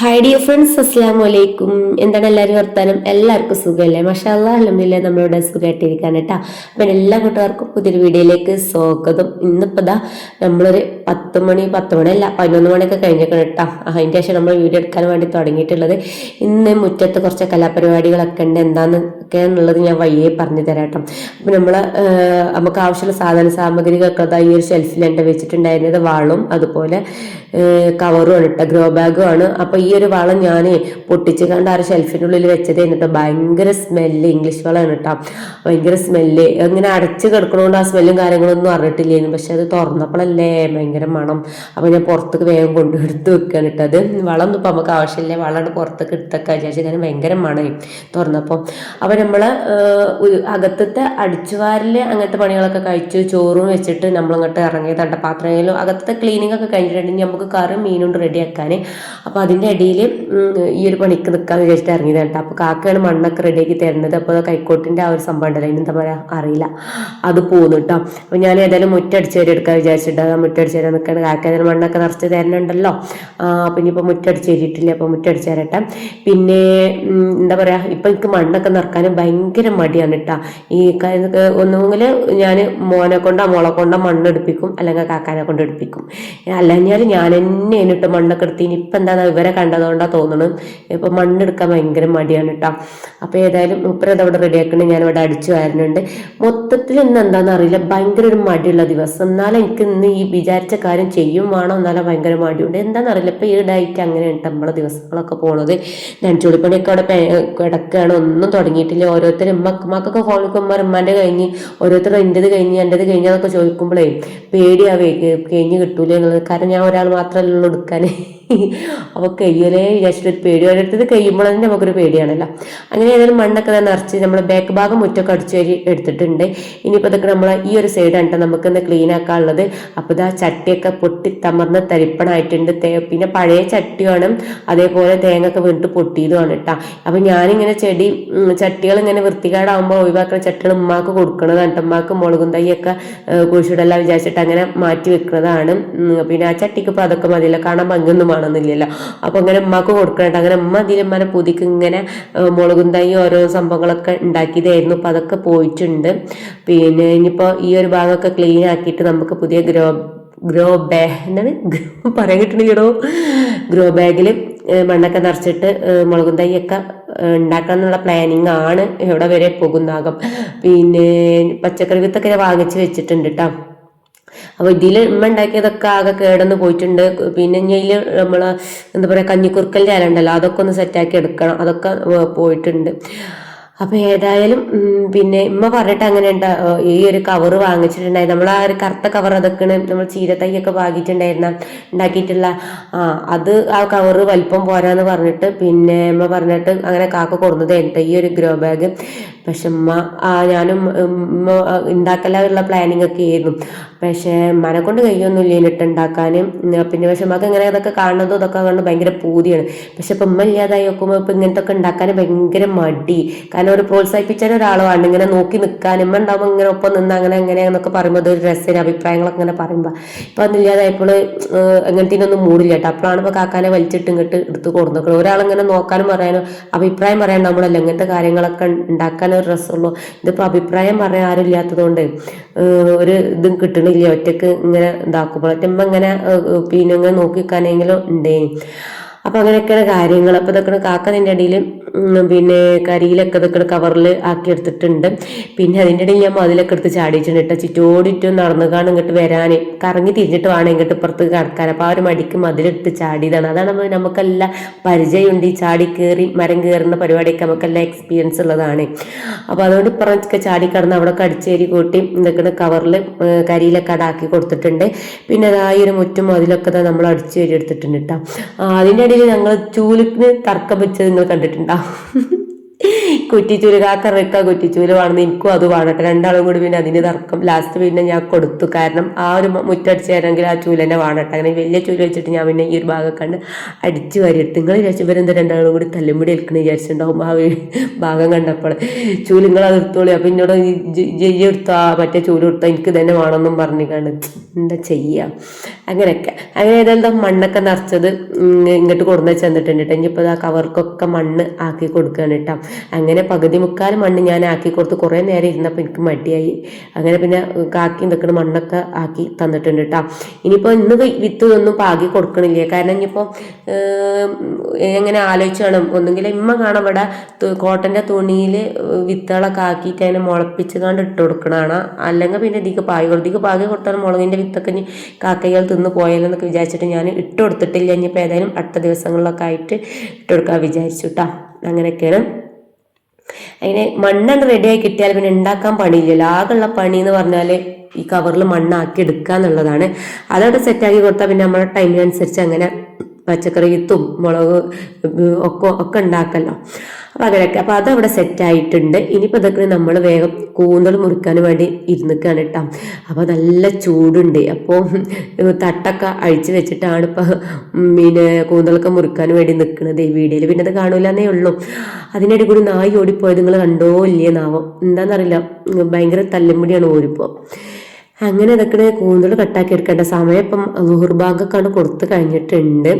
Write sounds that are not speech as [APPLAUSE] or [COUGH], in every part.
Hi dear friends അസ്സാം വലൈക്കും എന്താണ് എല്ലാവരും വർത്താനം? എല്ലാവർക്കും സുഖമല്ലേ? മഷാല്ല അലമില്ല നമ്മളിവിടെ സുഖമായിട്ടിരിക്കാൻ കേട്ടോ അപ്പം എല്ലാ കൂട്ടുകാർക്കും പുതിയൊരു വീഡിയോയിലേക്ക് സ്വാഗതം. ഇന്നിപ്പോൾ ദാ നമ്മളൊരു പത്ത് മണി പത്ത് മണി അല്ല പതിനൊന്ന് മണിയൊക്കെ കഴിഞ്ഞേക്കണം കേട്ടോ അതിന്റെ ശേഷം നമ്മൾ വീഡിയോ എടുക്കാൻ വേണ്ടി തുടങ്ങിയിട്ടുള്ളത് ഇന്ന് മുറ്റത്ത് കുറച്ച് കലാപരിപാടികളൊക്കെ ഉണ്ട്. എന്താണെന്നൊക്കെ എന്നുള്ളത് ഞാൻ വയ്യേ പറഞ്ഞു തരാം കേട്ടോ അപ്പം നമ്മൾ നമുക്ക് ആവശ്യമുള്ള സാധന സാമഗ്രികളൊക്കെ അതാ ഈ ഒരു എന്റെ വെച്ചിട്ടുണ്ടായിരുന്നത് വാളും അതുപോലെ കവറും ആണ് കേട്ടോ ഗ്രോ ബാഗും ആണ്. അപ്പോൾ ഈ ഒരു വളം ഞാൻ പൊട്ടിച്ച് കണ്ട് ആ ഒരു ഷെൽഫിന്റെ ഉള്ളിൽ വെച്ചത് എന്നിട്ട് ഭയങ്കര സ്മെല്ല് ഇംഗ്ലീഷ് വളമാണ് കേട്ടോ ഭയങ്കര സ്മെല്ല് ഇങ്ങനെ അടച്ച് കിടക്കണോണ്ട് ആ സ്മെല്ലും കാര്യങ്ങളൊന്നും അറിഞ്ഞിട്ടില്ലായിരുന്നു പക്ഷെ അത് തുറന്നപ്പോഴല്ലേ ഭയങ്കര മണം. അപ്പോൾ ഞാൻ പുറത്തേക്ക് വേഗം കൊണ്ടുവരുത്ത് വെക്കുകയാണ് ഇട്ടത് വളം ഒന്നും ഇപ്പൊ നമുക്ക് ആവശ്യമില്ല. വളം പുറത്തേക്ക് എടുത്തൊക്കെ വിചാരിച്ചു കാരണം ഭയങ്കര മണമായി തുറന്നപ്പോൾ അപ്പോൾ നമ്മൾ അകത്തത്തെ അടിച്ചുവാരിൽ അങ്ങനത്തെ പണികളൊക്കെ കഴിച്ചു ചോറും വെച്ചിട്ട് നമ്മളിങ്ങോട്ട് ഇറങ്ങി തണ്ടപാത്രങ്ങളിലും അകത്തത്തെ ക്ലീനിങ് ഒക്കെ കഴിഞ്ഞിട്ടുണ്ടെങ്കിൽ നമുക്ക് കറി മീനുണ്ട് റെഡിയാക്കാൻ അപ്പോൾ അതിന്റെ ഇടയിൽ ഈ ഒരു പണിക്ക് നിൽക്കാൻ വിചാരിച്ചിട്ട് ഇറങ്ങിയതാണ് കേട്ടോ. അപ്പോൾ കാക്കയാണ് മണ്ണൊക്കെ റെഡിയാക്കി തരുന്നത്. അപ്പോൾ കൈക്കോട്ടിന്റെ ആ ഒരു സംഭവം ഉണ്ടല്ലോ. അതിനെന്താ പറയുക അറിയില്ല. അത് പോകുന്നു കേട്ടോ. അപ്പോൾ ഞാൻ ഏതായാലും മുറ്റടിച്ച് വരെ എടുക്കാൻ വിചാരിച്ചിട്ട്. ആ വരാൻ നിൽക്കുകയാണ് നിൽക്കണം ഏതായാലും മണ്ണൊക്കെ നിറച്ച് തരണുണ്ടല്ലോ അപ്പം ഇനിയിപ്പോൾ മുറ്റടിച്ച് തരിയിട്ടില്ല അപ്പോൾ മുറ്റടിച്ച് തരട്ടെ. പിന്നെ എന്താ പറയുക ഇപ്പം എനിക്ക് മണ്ണൊക്കെ നിറക്കാനും ഭയങ്കര മടിയാണ് കേട്ടോ ഈ ഒന്നുമെങ്കിൽ ഞാൻ മോനെ കൊണ്ടോ മോളെ കൊണ്ടോ മണ്ണ് എടുപ്പിക്കും. അല്ലെങ്കിൽ കാക്കാനെ കൊണ്ട് എടുപ്പിക്കും. അല്ലെങ്കിൽ ഞാൻ തന്നെ എന്നിട്ട് മണ്ണൊക്കെ എടുത്ത് ഇനി ഇപ്പം എന്താ ഇവരെ കണ്ടതുകൊണ്ടാണ് തോന്നുന്നു ഇപ്പം മണ്ണെടുക്കാൻ ഭയങ്കര മടിയാണ് കേട്ടോ അപ്പോൾ ഏതായാലും ഉപ്പരത് അവിടെ റെഡിയാക്കണേ ഞാൻ ഇവിടെ അടിച്ചു വരുന്നുണ്ട്. മൊത്തത്തിൽ ഇന്ന് എന്താണെന്ന് അറിയില്ല. ഭയങ്കര ഒരു മടിയുള്ള ദിവസം. എന്നാലും എനിക്ക് ഇന്ന് ഈ വിചാരിച്ച കാര്യം ചെയ്യും വേണം എന്നാലും ഭയങ്കര മടിയുണ്ട്. എന്താണെന്നറിയില്ല ഇപ്പം ഈ ഡയറ്റ് അങ്ങനെയാണ് നമ്മളെ ദിവസങ്ങളൊക്കെ പോണത്. നനച്ചുളിപ്പണിയൊക്കെ അവിടെ കിടക്കുകയാണ് ഒന്നും തുടങ്ങിയിട്ടില്ല. ഓരോരുത്തരും ഉമ്മക്കൊക്കെ ഫോൺ വിളിക്കുമ്പോൾ ഉമ്മാന്റെ കഴിഞ്ഞ് ഓരോരുത്തർ എന്റെത് കഴിഞ്ഞ് എന്റെത് കഴിഞ്ഞതൊക്കെ ചോദിക്കുമ്പോഴേ പേടിയാവേ. കഴിഞ്ഞ് കിട്ടൂലേ എന്നുള്ളത്. കാരണം ഞാൻ ഒരാൾ മാത്രമല്ല എടുക്കാൻ. അപ്പോൾ കയ്യലേ വിചാരിച്ചിട്ട് ഒരു പേടി. ഓരോരുത്തത് കഴിയുമ്പോൾ തന്നെ നമുക്കൊരു പേടിയാണല്ലോ. അങ്ങനെ ഏതായാലും മണ്ണൊക്കെ തന്നെ നിറച്ച് നമ്മൾ ബാക്ക് ഭാഗം മുറ്റൊക്കെ അടിച്ചു എടുത്തിട്ടുണ്ട്. ഇനിയിപ്പോൾ ഇതൊക്കെ നമ്മൾ ഈ ഒരു സൈഡാണ് നമുക്ക് ക്ലീൻ ആക്കാനുള്ളത്. അപ്പോൾ ഇതാ ചട്ടിയൊക്കെ പൊട്ടി തമർന്ന് തരിപ്പണായിട്ടുണ്ട്. പിന്നെ പഴയ ചട്ടിയാണ് അതേപോലെ തേങ്ങ ഒക്കെ വീണിട്ട് പൊട്ടിയതുമാണ് കേട്ടോ അപ്പൊ ഞാനിങ്ങനെ ചെടി ചട്ടികൾ ഇങ്ങനെ വൃത്തികേടാകുമ്പോൾ ഒഴിവാക്കുന്ന ചട്ടികൾ ഉമ്മാക്ക് കൊടുക്കണതാണ് ഉമ്മാക്ക് മുളകും തൈയൊക്കെ കുഴിച്ചിടല്ല വിചാരിച്ചിട്ട് അങ്ങനെ മാറ്റി വെക്കുന്നതാണ് പിന്നെ ആ ചട്ടിക്ക് ഇപ്പോൾ അതൊക്കെ മതിയില്ല. കാണാൻ ഭംഗിയൊന്നും വേണമെന്നില്ലല്ലോ അപ്പോൾ അങ്ങനെ ഉമ്മാക്ക് കൊടുക്കണട്ടോ. അങ്ങനെ ഉമ്മ അതിൽ ഉമ്മനെ പുതിക്ക് ഇങ്ങനെ മുളകും തൈ ഓരോ സംഭവങ്ങളൊക്കെ ഉണ്ടാക്കിയതായിരുന്നു. അപ്പോൾ അതൊക്കെ പോയിട്ടുണ്ട്. പിന്നെ ഇനിയിപ്പോൾ ഈ ഒരു ഭാഗമൊക്കെ ക്ലീൻ ആക്കിയിട്ട് നമുക്ക് പുതിയ ഗ്രോ ഗ്രോ ബാഗ് എന്താണ് പറയാൻ കിട്ടണില്ലടോ. ഗ്രോ ബാഗിൽ മണ്ണൊക്കെ നിറച്ചിട്ട് മുളകും തൈയൊക്കെ ഉണ്ടാക്കണം എന്നുള്ള പ്ലാനിങ് ആണ് എവിടെ വരെ പോകുന്നാകും പിന്നെ പച്ചക്കറി വിത്തൊക്കെ വാങ്ങിച്ച് വെച്ചിട്ടുണ്ട് കേട്ടോ അപ്പോൾ ഇതിൽ ഉമ്മ ഉണ്ടാക്കിയതൊക്കെ ആകെ കേടന്ന് പോയിട്ടുണ്ട്. പിന്നെ ഇതിൽ നമ്മൾ എന്താ പറയുക കഞ്ഞിക്കുറുക്കലിന്റെ ഇല ഉണ്ടല്ലോ അതൊക്കെ ഒന്ന് സെറ്റാക്കി എടുക്കണം. അതൊക്കെ പോയിട്ടുണ്ട്. അപ്പോൾ ഏതായാലും പിന്നെ ഉമ്മ പറഞ്ഞിട്ട് അങ്ങനെ ഉണ്ടാ ഈ ഒരു കവർ വാങ്ങിച്ചിട്ടുണ്ടായി. നമ്മൾ ആ ഒരു കറുത്ത കവർ അതൊക്കെ നമ്മൾ ചീരത്തൈയൊക്കെ വാങ്ങിയിട്ടുണ്ടായിരുന്ന ഉണ്ടാക്കിയിട്ടുള്ള. ആ അത് ആ കവർ വലിപ്പം പോരാന്ന് പറഞ്ഞിട്ട് പിന്നെ ഉമ്മ പറഞ്ഞിട്ട് അങ്ങനെ കാക്ക കൊടുന്നതായിരുന്നു ഈ ഒരു ഗ്രോ ബാഗ് പക്ഷെ ഉമ്മ ഞാനും ഉമ്മ ഉണ്ടാക്കലുള്ള പ്ലാനിങ് ഒക്കെ ആയിരുന്നു. പക്ഷേ മനെ കൊണ്ട് കഴിയൊന്നുമില്ല എന്നിട്ട് ഉണ്ടാക്കാനും പിന്നെ പക്ഷെ നമുക്ക് ഇങ്ങനെ അതൊക്കെ കാണുന്നതും ഇതൊക്കെ കണ്ട് ഭയങ്കര പൂതിയാണ്. പക്ഷെ ഇപ്പം ഉമ്മ ഇല്ലാതായി നോക്കുമ്പോൾ ഇപ്പം ഇങ്ങനത്തെ ഒക്കെ ഉണ്ടാക്കാൻ ഭയങ്കര മടി. കാരണം ഒരു പ്രോത്സാഹിപ്പിച്ച ഒരാളുമാണ്. ഇങ്ങനെ നോക്കി നിൽക്കാൻ ഇമ്മ ഇങ്ങനെ ഒപ്പം നിന്ന് അങ്ങനെ അങ്ങനെ എന്നൊക്കെ പറയുമ്പോൾ അതൊരു രസത്തിന് അഭിപ്രായങ്ങളൊക്കെ ഇങ്ങനെ പറയുമ്പോൾ ഇപ്പം അതില്ലാതായപ്പോൾ അങ്ങനത്തേനൊന്നും മൂടില്ല കേട്ടോ അപ്പോഴാണ് ഇപ്പോൾ കാക്കാനെ വലിച്ചിട്ട് ഇങ്ങോട്ട് എടുത്ത് കൊടുത്തു ഒരാളിങ്ങനെ നോക്കാനും പറയാനും അഭിപ്രായം പറയാൻ നമ്മളല്ല ഇങ്ങനത്തെ കാര്യങ്ങളൊക്കെ ഉണ്ടാക്കാൻ ഒരു രസമുള്ളൂ. ഇതിപ്പോൾ അഭിപ്രായം പറയാൻ ആരും ഇല്ലാത്തതുകൊണ്ട് ഒരു ഇതും കിട്ടണില്ല. ഒറ്റയ്ക്ക് ഇങ്ങനെ ഇതാക്കുമ്പോൾ. ഒറ്റമ്മ ഇങ്ങനെ പിന്നെ ഇങ്ങനെ നോക്കിക്കാനെങ്കിലും ഉണ്ടേനി. അപ്പം അങ്ങനെയൊക്കെയാണ് കാര്യങ്ങൾ അപ്പൊ ഇതൊക്കെ കാക്ക നിന്റെ ഇടയിൽ പിന്നെ കരിയിലൊക്കെ ഇതൊക്കെ കവറിൽ ആക്കി എടുത്തിട്ടുണ്ട് പിന്നെ അതിന്റെ ഇടയിൽ ഞാൻ മതിലൊക്കെ എടുത്ത് ചാടിയിട്ടുണ്ട് കേട്ടോ. ചുറ്റോടിറ്റും നടന്നു കാണും ഇങ്ങോട്ട് വരാൻ കറങ്ങി തിരിഞ്ഞിട്ട് വേണം ഇങ്ങോട്ട് ഇപ്പുറത്ത് കിടക്കാൻ. അപ്പോൾ ആ ഒരു മടിക്ക് മതിലെടുത്ത് ചാടിയതാണ്. അതാണ് നമുക്കെല്ലാം പരിചയമുണ്ട്. ഈ ചാടി കയറി മരം കയറുന്ന പരിപാടിയൊക്കെ നമുക്കെല്ലാം എക്സ്പീരിയൻസ് ഉള്ളതാണ്. അപ്പോൾ അതുകൊണ്ട് ഇപ്പുറത്തൊക്കെ ചാടി കിടന്ന് അവിടെ കടിച്ചേരി കൂട്ടി ഇതൊക്കെ കവറിൽ കരിയിലൊക്കെ അടാക്കി കൊടുത്തിട്ടുണ്ട്. പിന്നെ അതാ ഈ ഒരു മുറ്റും മതിലൊക്കെ നമ്മൾ അടിച്ചു കയറി എടുത്തിട്ടുണ്ട് കേട്ടോ. അതിന്റെ ഇടയിൽ ഞങ്ങൾ ചൂലിന് തർക്കം വെച്ചത് നിങ്ങൾ കണ്ടിട്ടുണ്ടാവും 呵 [LAUGHS] 呵 കുറ്റിച്ചൂര് റിക്ക കുറ്റിച്ചൂര് വേണമെന്ന് എനിക്കും അത് വേണട്ടെ രണ്ടാളും കൂടി പിന്നെ അതിന് തർക്കം. ലാസ്റ്റ് പിന്നെ ഞാൻ കൊടുത്തു. കാരണം ആ ഒരു മുറ്റടിച്ച് തരണമെങ്കിൽ ആ ചൂലെന്നെ വേണട്ടെ അങ്ങനെ വലിയ ചൂൽ വെച്ചിട്ട് ഞാൻ പിന്നെ ഈ ഒരു ഭാഗം കണ്ട് അടിച്ചു വരിയിട്ട്. നിങ്ങൾ വിചാരിച്ചു ഇവരെന്താ രണ്ടാളും കൂടി തല്ലുമുടി എടുക്കണ വിചാരിച്ചിട്ടുണ്ടാവും ആ ഭാഗം കണ്ടപ്പോൾ. ചൂൽ നിങ്ങൾ അത് എടുത്തോളി. അപ്പം എന്നോട് ജയ്യ എടുത്താ? മറ്റേ ചൂൽ കൊടുത്താൽ എനിക്ക് തന്നെ വേണമെന്നും പറഞ്ഞിക്കാണ്ട്. എന്താ ചെയ്യുക അങ്ങനെയൊക്കെ. അങ്ങനെ ഏതായാലും മണ്ണൊക്കെ നിറച്ചത് ഇങ്ങോട്ട് കൊടുന്ന് ചെന്നിട്ടുണ്ട് കേട്ടോ. ഇനിയിപ്പോൾ ആ കവർക്കൊക്കെ മണ്ണ് ആക്കി കൊടുക്കുകയാണ് കേട്ടോ. അങ്ങനെ പകുതി മുക്കാൽ മണ്ണ് ഞാൻ ആക്കി കൊടുത്ത് കുറേ നേരം ഇരുന്നപ്പോൾ എനിക്ക് മടിയായി. അങ്ങനെ പിന്നെ കാക്കി നിൽക്കുന്ന മണ്ണൊക്കെ ആക്കി തന്നിട്ടുണ്ട് കേട്ടോ ഇനിയിപ്പോൾ ഇന്ന് വിത്ത് ഒന്നും പാകി കൊടുക്കണില്ല? കാരണം ഇനിയിപ്പോൾ എങ്ങനെ ആലോചിച്ചാണ്? ഒന്നുകിൽ ഇമ്മ കാണാം ഇവിടെ കോട്ടന്റെ തുണിയിൽ വിത്തുകളൊക്കെ ആക്കിയിട്ട് അതിനെ മുളപ്പിച്ച് കണ്ട് ഇട്ട് കൊടുക്കണതാണ് അല്ലെങ്കിൽ പിന്നെ ഇതിക്ക് പാകി കൊടുക്കും ഇതിക്ക് പാകി കൊടുത്താൽ മുളകിന്റെ വിത്തൊക്കെ ഇനി കാക്കകൾ തിന്ന് പോയാലെന്നൊക്കെ വിചാരിച്ചിട്ട് ഞാൻ ഇട്ട് കൊടുത്തിട്ടില്ല. ഇനിയിപ്പോൾ ഏതായാലും അടുത്ത ദിവസങ്ങളിലൊക്കെ ആയിട്ട് ഇട്ട് കൊടുക്കാൻ വിചാരിച്ചു കേട്ടോ അങ്ങനെയൊക്കെയാണ് അതിന് റെഡി റെഡിയായി കിട്ടിയാൽ പിന്നെ ഉണ്ടാക്കാൻ പണിയില്ലല്ലോ ആകെയുള്ള പണി എന്ന് പറഞ്ഞാൽ ഈ കവറിൽ മണ്ണാക്കി എടുക്കുക എന്നുള്ളതാണ് അതവിടെ സെറ്റാക്കി കൊടുത്താൽ പിന്നെ നമ്മുടെ ടൈമിനനുസരിച്ച് അങ്ങനെ പച്ചക്കറി വിത്തും മുളക് ഒക്കെ ഒക്കെ ഉണ്ടാക്കല്ലോ. അപ്പം അങ്ങനെയൊക്കെ. അപ്പം അതവിടെ സെറ്റായിട്ടുണ്ട് ഇനിയിപ്പോൾ ഇതൊക്കെ നമ്മൾ വേഗം കൂന്തൽ മുറിക്കാൻ വേണ്ടി ഇരുന്നിക്കാണ് കേട്ടോ അപ്പോൾ നല്ല ചൂടുണ്ട്. അപ്പോൾ തട്ടൊക്കെ അഴിച്ച് വെച്ചിട്ടാണ് ഇപ്പോൾ പിന്നെ കൂന്തലൊക്കെ മുറിക്കാൻ വേണ്ടി നിൽക്കുന്നത് ഈ വീഡിയോയിൽ. പിന്നെ അത് കാണൂലെന്നേ ഉള്ളൂ. അതിനിടെ കൂടി നായി ഓടിപ്പോയത് നിങ്ങൾ കണ്ടോ ഇല്ലേ നാവോ എന്താണെന്നറിയില്ല ഭയങ്കര തല്ലുമുടിയാണ് ഓടിപ്പോൾ അങ്ങനെ ഇടക്കിടെ കൂന്തൽ കട്ടാക്കി എടുക്കേണ്ട സമയം ഇപ്പം ലുഹുർബാഗൊക്കെയാണ് കൊടുത്ത് കഴിഞ്ഞിട്ടുണ്ട്.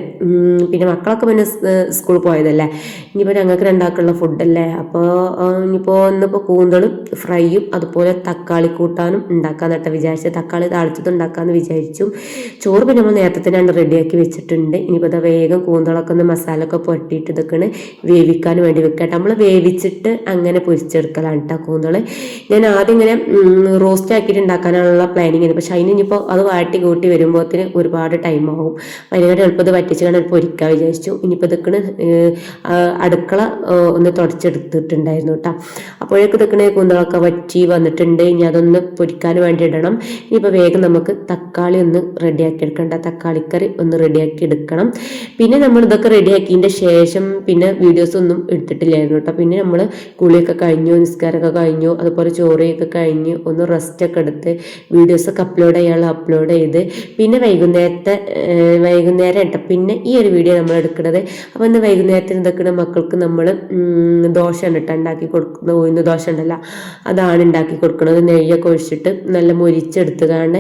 പിന്നെ മക്കളൊക്കെ പിന്നെ സ്കൂളിൽ പോയതല്ലേ? ഇനിയിപ്പോൾ ഞങ്ങൾക്ക് രണ്ടാക്കുള്ള ഫുഡല്ലേ അപ്പോൾ ഇനിയിപ്പോൾ ഇന്നിപ്പോൾ കൂന്തളും ഫ്രൈയും അതുപോലെ തക്കാളി കൂട്ടാനും ഉണ്ടാക്കാന്നിട്ട് വിചാരിച്ച് തക്കാളി താളിച്ചത് ഉണ്ടാക്കാമെന്ന് വിചാരിച്ചു. ചോറ് പിന്നെ നമ്മൾ നേരത്തെ തന്നെയാണ് റെഡിയാക്കി വെച്ചിട്ടുണ്ട്. ഇനിയിപ്പോൾ അത് വേഗം കൂന്തളൊക്കെ ഒന്ന് മസാല ഒക്കെ പൊട്ടിയിട്ട് ഇതൊക്കെയാണ് വേവിക്കാൻ വേണ്ടി വെക്കട്ടെ നമ്മൾ വേവിച്ചിട്ട് അങ്ങനെ പൊരിച്ചെടുക്കലാണ് കേട്ടോ കൂന്തൾ ഞാൻ ആദ്യം ഇങ്ങനെ റോസ്റ്റ് ആക്കിയിട്ട് ഉണ്ടാക്കാനുള്ള പ്ലാനിങ് ആണ് പക്ഷെ അതിന് ഇനിയിപ്പോൾ അത് വാട്ടി കൂട്ടി വരുമ്പോഴത്തിന് ഒരുപാട് ടൈം ആവും. അതിനായിട്ട് എളുപ്പത് വറ്റിച്ച് കാണാൻ ഒരുക്കാൻ വിചാരിച്ചു. ഇനിയിപ്പോൾ ഇതൊക്കെ അടുക്കള ഒന്ന് തുടച്ചെടുത്തിട്ടുണ്ടായിരുന്നു കേട്ടോ അപ്പോഴേക്ക് ഇതൊക്കെ കൂന്തളൊക്കെ വറ്റി വന്നിട്ടുണ്ട്. ഇനി അതൊന്ന് പൊരിക്കാൻ വേണ്ടി ഇടണം. ഇനിയിപ്പോൾ വേഗം നമുക്ക് തക്കാളി ഒന്ന് റെഡിയാക്കി എടുക്കണ്ട തക്കാളിക്കറി ഒന്ന് റെഡിയാക്കി എടുക്കണം. പിന്നെ നമ്മൾ ഇതൊക്കെ റെഡിയാക്കിയതിന്റെ ശേഷം പിന്നെ വീഡിയോസ് ഒന്നും എടുത്തിട്ടില്ലായിരുന്നു കേട്ടോ പിന്നെ നമ്മൾ കുളിയൊക്കെ കഴിഞ്ഞു നിസ്കാരമൊക്കെ കഴിഞ്ഞു അതുപോലെ ചോറയൊക്കെ കഴിഞ്ഞ് ഒന്ന് റെസ്റ്റ് ഒക്കെ എടുത്ത് വീഡിയോസൊക്കെ അപ്ലോഡ് ചെയ്യാനുള്ള അപ്ലോഡ് ചെയ്ത് പിന്നെ വൈകുന്നേരത്തെ വൈകുന്നേരം കേട്ടോ പിന്നെ ഈ ഒരു വീഡിയോ നമ്മൾ എടുക്കുന്നത്. അപ്പോൾ ഇന്ന് വൈകുന്നേരത്തിന് ഇതൊക്കെ മക്കൾക്ക് നമ്മൾ ദോശയാണ് കേട്ടോ ഉണ്ടാക്കി കൊടുക്കുന്ന ഉഴുന്ന ദോശ ഉണ്ടല്ലോ. അതാണ് ഉണ്ടാക്കി കൊടുക്കുന്നത്. നെയ്യൊക്കെ ഒഴിച്ചിട്ട് നല്ല മുരിച്ചെടുത്തുകാണ്ട്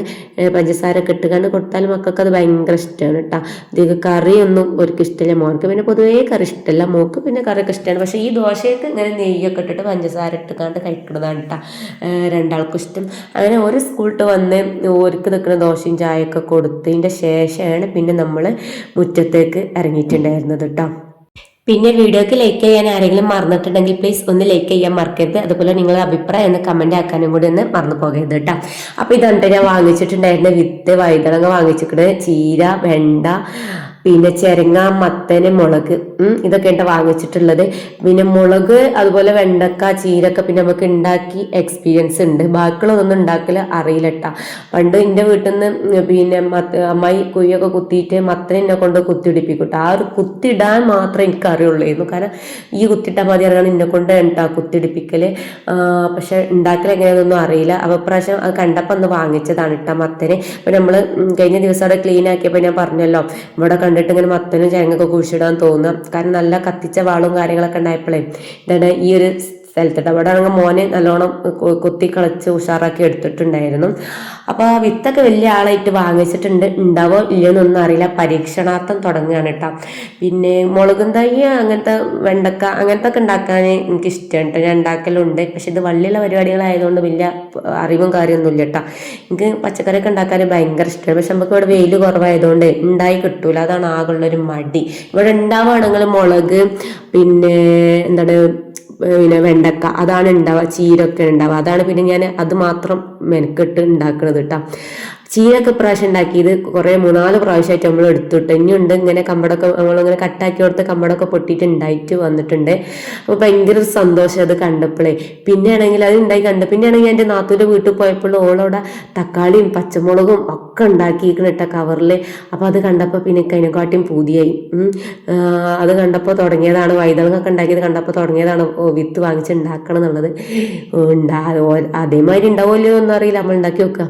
പഞ്ചസാരൊക്കെ ഇട്ടുകാണ്ട് കൊടുത്താൽ മക്കൾക്ക് അത് ഭയങ്കര ഇഷ്ടമാണ് കേട്ടോ ഇതിക്ക് കറിയൊന്നും അവർക്ക് ഇഷ്ടമില്ല. മോർക്ക് പിന്നെ പൊതുവേ കറി ഇഷ്ടമല്ല. മോക്ക് പിന്നെ കറിയൊക്കെ ഇഷ്ടമാണ്. പക്ഷേ ഈ ദോശയൊക്കെ ഇങ്ങനെ നെയ്യൊക്കെ ഇട്ടിട്ട് പഞ്ചസാര ഇട്ടുകാണ്ട് കഴിക്കുന്നതാണ് കേട്ടോ രണ്ടാൾക്കും ഇഷ്ടം. അങ്ങനെ ഒരു സ്കൂളിട്ട് വന്ന് ഓർക്ക് നിൽക്കുന്ന ദോശയും ചായയൊക്കെ കൊടുത്തതിന്റെ ശേഷമാണ് പിന്നെ നമ്മൾ മുറ്റത്തേക്ക് ഇറങ്ങിയിട്ടുണ്ടായിരുന്നത് കേട്ടോ. പിന്നെ വീഡിയോക്ക് ലൈക്ക് ചെയ്യാൻ ആരെങ്കിലും മറന്നിട്ടുണ്ടെങ്കിൽ പ്ലീസ് ഒന്ന് ലൈക്ക് ചെയ്യാൻ മറക്കരുത്. അതുപോലെ നിങ്ങളുടെ അഭിപ്രായം ഒന്ന് കമന്റ് ആക്കാനും കൂടി ഒന്ന് മറന്നു പോകരുത് കേട്ടോ. അപ്പോൾ ഇതുണ്ട് ഞാൻ വാങ്ങിച്ചിട്ടുണ്ടായിരുന്ന വിത്ത് വഴുതണങ്ങ വാങ്ങിച്ചിട്ട് ചീര വെണ്ട പിന്നെ ചെരങ്ങ മത്തന് മുളക് ഇതൊക്കെ ഉണ്ട് വാങ്ങിച്ചിട്ടുള്ളത്. പിന്നെ മുളക് അതുപോലെ വെണ്ടക്ക ചീരക്ക പിന്നെ നമുക്ക് ഉണ്ടാക്കി എക്സ്പീരിയൻസ് ഉണ്ട്. ബാക്കിയുള്ളതൊന്നും ഉണ്ടാക്കൽ അറിയില്ല കേട്ടാ പണ്ട് എന്റെ വീട്ടിൽ നിന്ന് പിന്നെ അമ്മായി കുയ്യൊക്കെ കുത്തിയിട്ട് മത്തനെ കൊണ്ട് കുത്തിയിടിപ്പിക്കട്ടെ ആ ഒരു കുത്തിടാൻ മാത്രമേ എനിക്ക് അറിയുള്ളൂ കാരണം ഈ കുത്തിട്ടാൽ മതി അറിയാൻ എന്നെ കൊണ്ട് ഉണ്ടാ കുത്തിയിടിപ്പിക്കൽ പക്ഷെ ഉണ്ടാക്കൽ എങ്ങനെയാണെന്നൊന്നും അറിയില്ല. അപ്പോൾ അത് കണ്ടപ്പോൾ ഒന്ന് വാങ്ങിച്ചതാണ് ഇട്ട മത്തനെ. അപ്പൊ നമ്മൾ കഴിഞ്ഞ ദിവസം അവിടെ ക്ലീൻ ആക്കിയപ്പോൾ ഞാൻ പറഞ്ഞല്ലോ ഇവിടെ കണ്ടിട്ട് ഇങ്ങനെ മത്തനും ചേങ്ങൊക്കെ കുഴിച്ചിടാൻ തോന്നുക കാരണം നല്ല കത്തിച്ച വാളും കാര്യങ്ങളൊക്കെ ഉണ്ടായപ്പോഴേ ഇതാണ് ഈ ഒരു സ്ഥലത്തിട്ട് അവിടെ ആണെങ്കിൽ മോനെ നല്ലോണം കൊത്തി കളിച്ച് ഉഷാറാക്കി എടുത്തിട്ടുണ്ടായിരുന്നു. അപ്പോൾ ആ വിത്തൊക്കെ വലിയ ആളായിട്ട് വാങ്ങിച്ചിട്ടുണ്ട്. ഉണ്ടാവോ ഇല്ലയോന്നൊന്നും അറിയില്ല. പരീക്ഷണാർത്ഥം തുടങ്ങുകയാണ് കേട്ടോ. പിന്നെ മുളകും തൈ അങ്ങനത്തെ വെണ്ടക്ക അങ്ങനത്തെ ഒക്കെ ഉണ്ടാക്കാൻ എനിക്ക് ഇഷ്ടമാണ് കേട്ടോ. ഞാൻ ഉണ്ടാക്കലുണ്ട്. പക്ഷെ ഇത് വള്ളിയുള്ള പരിപാടികളായതുകൊണ്ട് വലിയ അറിവും കാര്യമൊന്നുമില്ല കേട്ടോ. എനിക്ക് പച്ചക്കറിയൊക്കെ ഉണ്ടാക്കാൻ ഭയങ്കര ഇഷ്ടമാണ്. പക്ഷെ നമുക്ക് ഇവിടെ വെയിൽ കുറവായതുകൊണ്ട് ഉണ്ടായി കിട്ടൂല. അതാണ് ആകുള്ളൊരു മടി. ഇവിടെ ഉണ്ടാവുകയാണെങ്കിൽ മുളക് പിന്നെ എന്താണ് പിന്നെ വെണ്ടക്ക അതാണ് ഉണ്ടാവുക ചീരൊക്കെ ഉണ്ടാവുക. അതാണ് പിന്നെ ഞാൻ അത് മാത്രം മെനക്കെട്ട് ഉണ്ടാക്കുന്നത് കേട്ടോ ചീരൊക്കെ പ്രാവശ്യം ഉണ്ടാക്കിയത് കുറേ മൂന്നാൽ പ്രാവശ്യമായിട്ട് നമ്മൾ എടുത്തിട്ട്. ഇനിയുണ്ട് ഇങ്ങനെ കമ്പടൊക്കെ നമ്മളിങ്ങനെ കട്ടാക്കി കൊടുത്ത് കമ്പടൊക്കെ പൊട്ടിയിട്ട് ഉണ്ടായിട്ട് വന്നിട്ടുണ്ട്. അപ്പോൾ ഭയങ്കര സന്തോഷം അത് കണ്ടപ്പോഴേ പിന്നെ അത് ഉണ്ടായി കണ്ട് പിന്നെ ആണെങ്കിൽ എന്റെ നാത്തൂന്റെ വീട്ടിൽ പോയപ്പോൾ ഓളവിടെ തക്കാളിയും പച്ചമുളകും ഒക്കെ ഉണ്ടാക്കിയിരിക്കണിട്ട കവറിൽ. അപ്പോൾ അത് കണ്ടപ്പോൾ പിന്നെ കൈനക്കാട്ടിയും പൂതിയായി. അത് കണ്ടപ്പോൾ തുടങ്ങിയതാണ് വൈതളങ്ങൊക്കെ ഉണ്ടാക്കിയത് കണ്ടപ്പോൾ തുടങ്ങിയതാണ് വിത്ത് വാങ്ങിച്ച് ഉണ്ടാക്കണം എന്നുള്ളത്. ഉണ്ടാ അതേമാതിരി ഉണ്ടാവുമല്ലോ എന്നറിയില്ല. നമ്മൾ ഉണ്ടാക്കി വെക്കുക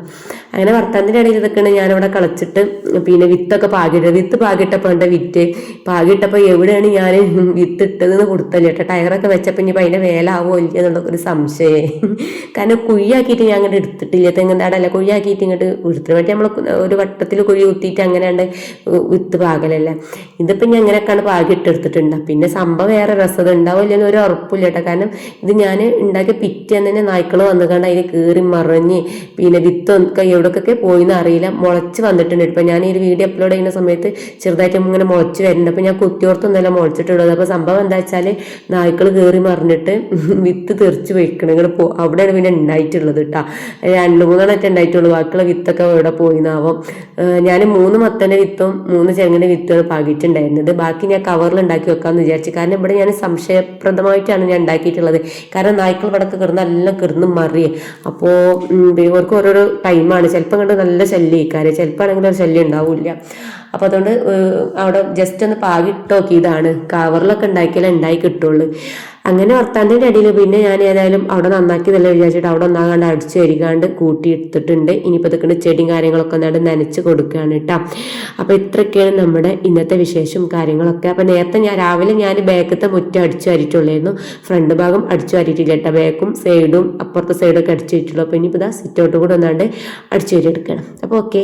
അങ്ങനെ വർത്താനത്തിന്റെ ഇടയിൽ ഇതൊക്കെയാണ് ഞാനവിടെ കളിച്ചിട്ട് പിന്നെ വിത്തൊക്കെ പാകിയിട്ട് വിത്ത് പാകിട്ടപ്പോൾ എന്റെ വിറ്റ്? പാകിട്ടപ്പോൾ എവിടെയാണ് ഞാൻ വിത്ത് ഇട്ടതെന്ന് കൊടുത്തല്ലേ കേട്ടോ. ടയറൊക്കെ വെച്ചപ്പോൾ ഇനി അതിന്റെ വേലാവോ ഇല്ല എന്നുള്ള ഒരു സംശയമേ കാരണം കുഴിയാക്കിയിട്ട് ഞാൻ അങ്ങോട്ട് എടുത്തിട്ടില്ല. തെങ്ങിന്റെ അടല്ല കുഴിയാക്കിയിട്ട് ഇങ്ങോട്ട് എടുത്തിട്ട് മറ്റേ നമ്മൾ ഒരു വട്ടത്തിൽ കുഴി കുത്തിയിട്ട് അങ്ങനെയാണ്ട് വിത്ത് പാകലല്ലേ. ഇതിപ്പോൾ ഞാൻ അങ്ങനെയൊക്കെയാണ് പാകിയിട്ട് എടുത്തിട്ടുണ്ട്. പിന്നെ സംഭവം വേറെ രസത ഉണ്ടാവില്ല എന്നൊരു ഉറപ്പില്ല കേട്ടോ. കാരണം ഇത് ഞാൻ ഉണ്ടാക്കിയ പിറ്റേന്ന് തന്നെ നായ്ക്കൾ വന്നു കണ്ട് അതിൽ കീറി മറിഞ്ഞ് പിന്നെ വിത്തൊക്കെ എവിടേക്കൊക്കെ പോയിന്ന് അറിയില്ല. മുളച്ച് വന്നിട്ടുണ്ട് ഇപ്പം. ഞാൻ ഈ വീഡിയോ അപ്ലോഡ് ചെയ്യുന്ന സമയത്ത് ചെറുതായിട്ട് ഇങ്ങനെ മുളച്ച് വരുന്നുണ്ട്. അപ്പം ഞാൻ കുത്തിയോർത്തൊന്നല്ല മുളച്ചിട്ടുള്ളത്. അപ്പോൾ സംഭവം എന്താ വെച്ചാൽ നായ്ക്കൾ കയറി മറിഞ്ഞിട്ട് [LAUGHS] വിത്ത് തെറിച്ച് വെക്കണം ഇങ്ങനെ പോ അവിടെയാണ് പിന്നെ ഉണ്ടായിട്ടുള്ളത് കേട്ടോ രണ്ട് മൂന്നെണ്ണത്തെ ഉണ്ടായിട്ടുള്ളൂ ബാക്കിയുള്ള വിത്തൊക്കെ ഇവിടെ പോയിന്നാവും. ഞാൻ മൂന്ന് മത്തന്റെ വിത്തും മൂന്ന് ചെങ്ങിന്റെ വിത്തുകൾ പാകിയിട്ടുണ്ടായിരുന്നത് ബാക്കി ഞാൻ കവറിൽ ഉണ്ടാക്കി വെക്കാമെന്ന് വിചാരിച്ചു. കാരണം ഇവിടെ ഞാൻ സംശയപ്രദമായിട്ടാണ് ഞാൻ ഉണ്ടാക്കിയിട്ടുള്ളത് കാരണം നായ്ക്കൾ ഇവിടെ കിടന്ന് എല്ലാം കിടന്ന് മറിയേ. അപ്പോൾ ഇവർക്ക് ഓരോരോ ടൈമാണ് ചിലപ്പോൾ കണ്ട് നല്ല ശല്യം ഇക്കാര്യം ചിലപ്പോൾ ആണെങ്കിൽ ഒരു ശല്യം ഉണ്ടാവില്ല. അപ്പോൾ അതുകൊണ്ട് അവിടെ ജസ്റ്റ് ഒന്ന് പാകി ഇട്ടോക്കി. ഇതാണ്. കവറിലൊക്കെ ഉണ്ടാക്കിയാലേ ഉണ്ടായി കിട്ടുള്ളൂ. അങ്ങനെ വർത്താനത്തിന്റെ അടിയിൽ പിന്നെ ഞാൻ ഏതായാലും അവിടെ നന്നാക്കിയതല്ല വിചാരിച്ചിട്ട് അവിടെ ഒന്നാകാണ്ട് അടിച്ചു വരികാണ്ട് കൂട്ടി എടുത്തിട്ടുണ്ട്. ഇനിയിപ്പോൾ ഇതൊക്കെ ചെടിയും കാര്യങ്ങളൊക്കെ ഒന്നാണ്ട് നനച്ച് കൊടുക്കുകയാണ് കേട്ടോ അപ്പോൾ ഇത്രയൊക്കെയാണ് നമ്മുടെ ഇന്നത്തെ വിശേഷം കാര്യങ്ങളൊക്കെ. അപ്പോൾ നേരത്തെ ഞാൻ രാവിലെ ഞാൻ ബാക്കത്തെ മുറ്റം അടിച്ചു വരിട്ടുള്ളായിരുന്നു ഫ്രണ്ട് ഭാഗം അടിച്ചു വരിട്ടില്ല കേട്ടോ ബാക്കും സൈഡും അപ്പുറത്തെ സൈഡൊക്കെ അടിച്ചു വരിട്ടുള്ളൂ അപ്പോൾ ഇനിയിപ്പോൾ ഇതാ സിറ്റൗട്ട് കൂടെ ഒന്നാണ്ട് അടിച്ചു വരി എടുക്കണം. അപ്പോൾ ഓക്കെ